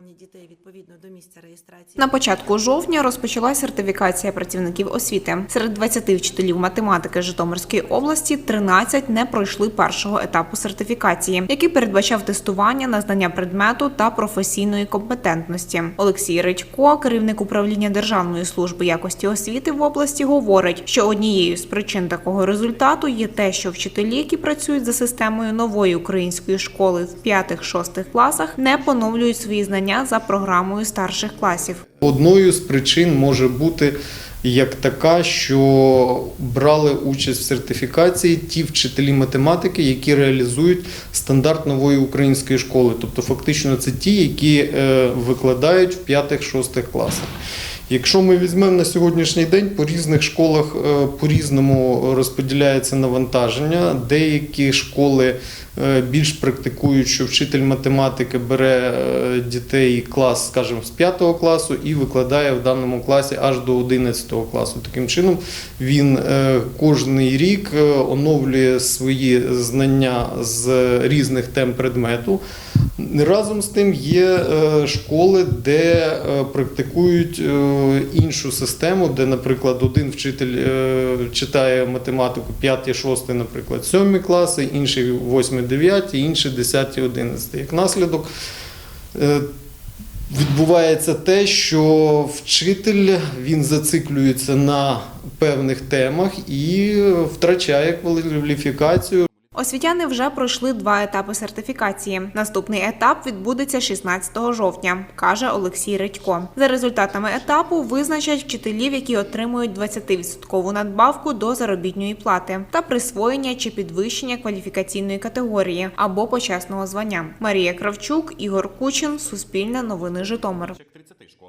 дітей відповідно до місця реєстрації. На початку жовтня розпочалась сертифікація працівників освіти. Серед 20 вчителів математики Житомирської області 13 не пройшли першого етапу сертифікації, який передбачав тестування на знання предмету та професійної компетентності. Олексій Редько, керівник управління Державної служби якості освіти в області, говорить, що однією з причин такого результату є те, що вчителі, які працюють за системою нової української школи в 5-6 класах, не поновлюють свої знання за програмою старших класів. Одною з причин може бути як така, що брали участь в сертифікації ті вчителі математики, які реалізують стандарт нової української школи. Тобто, фактично, це ті, які е, викладають в 5-6 класах. Якщо ми візьмемо на сьогоднішній день, по різних школах е, по-різному розподіляється навантаження. Деякі школи е, більш практикують, що вчитель математики бере е, дітей клас, скажімо, з 5 класу і викладає в даному класі аж до 11 класу. Таким чином він кожний рік оновлює свої знання з різних тем предмету. Разом з тим є школи, де практикують іншу систему, де, наприклад, один вчитель е, читає математику 5-6, наприклад, 7 класи, інший 8-9, інший 10-11. Як наслідок е, відбувається те, що вчитель він зациклюється на певних темах і втрачає кваліфікацію. Освітяни вже пройшли два етапи сертифікації. Наступний етап відбудеться 16 жовтня, каже Олексій Редько. За результатами етапу визначать вчителів, які отримують 20% надбавку до заробітної плати та присвоєння чи підвищення кваліфікаційної категорії або почесного звання. Марія Кравчук, Ігор Кучин, Суспільне новини Житомир.